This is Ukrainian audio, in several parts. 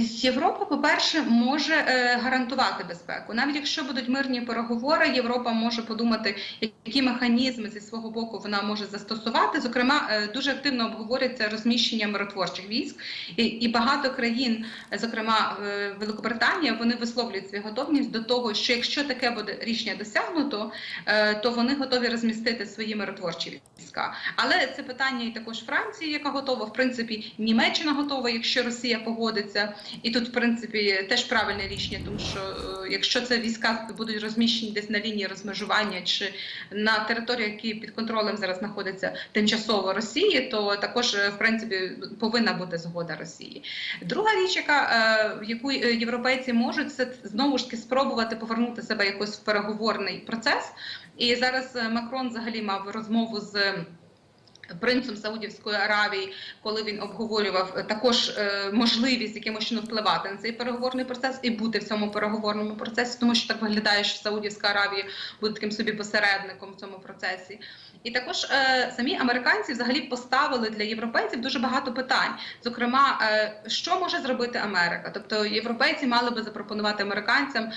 Європа, по-перше, може е, гарантувати безпеку. Навіть якщо будуть мирні переговори, Європа може подумати, які механізми зі свого боку вона може застосувати. Зокрема, е, дуже активно обговорюється розміщення миротворчих військ, і, багато країн, зокрема е, Великобританія, вони висловлюють свою готовність до того, що якщо таке буде рішення досягнуто, то вони готові розмістити свої миротворчі війська. Але це питання і також Франції, яка готова, в принципі, Німеччина готова, якщо Росія погодиться. І тут, в принципі, теж правильне рішення, тому що е, якщо це війська будуть розміщені десь на лінії розмежування чи на території, які під контролем зараз знаходяться тимчасово Росії, то також е, в принципі повинна бути згода Росії. Друга річ, яка е, яку е, європейці можуть, це знову ж таки спробувати повернути себе якось в переговорний процес. І зараз Макрон взагалі мав розмову з. Принцем Саудівської Аравії, коли він обговорював е, також е, можливість якимось чином впливати на цей переговорний процес і бути в цьому переговорному процесі, тому що так виглядає, що Саудівська Аравія буде таким собі посередником в цьому процесі. І також е, самі американці взагалі поставили для європейців дуже багато питань. Зокрема, що може зробити Америка? Тобто європейці мали би запропонувати американцям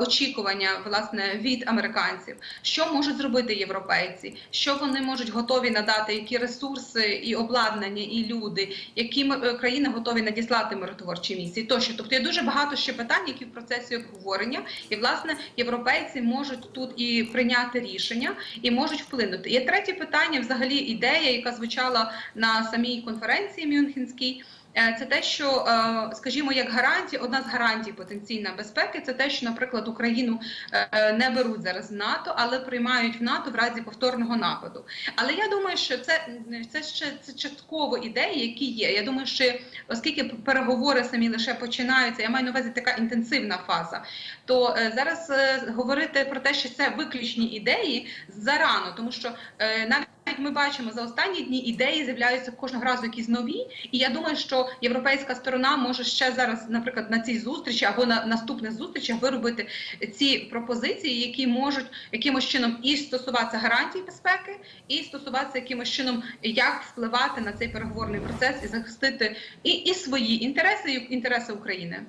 очікування власне від американців, що можуть зробити європейці, що вони можуть готові надати, які ресурси і обладнання, і люди, які е, країни готові надіслати миротворчі місії. Тощо, тобто є дуже багато ще питань, які в процесі обговорення, і власне європейці можуть тут і прийняти рішення, і можуть вплинути. Є третє питання, взагалі ідея, яка звучала на самій конференції Мюнхенській. Е, Це те, що, е, скажімо, як гарантія, одна з гарантій потенційної безпеки, це те, що, наприклад, Україну е, не беруть зараз в НАТО, але приймають в НАТО в разі повторного нападу. Але я думаю, що це, це ще це частково ідеї, які є. Я думаю, що оскільки переговори самі лише починаються, я маю на увазі така інтенсивна фаза, то зараз говорити про те, що це виключні ідеї зарано, тому що е, навіть. Ми бачимо за останні дні ідеї з'являються кожного разу якісь нові, і я думаю, що європейська сторона може ще зараз, наприклад, на цій зустрічі або на наступних зустрічах виробити ці пропозиції, які можуть якимось чином і стосуватися гарантій безпеки, і стосуватися якимось чином, як впливати на цей переговорний процес і захистити і, і свої інтереси, і інтереси України.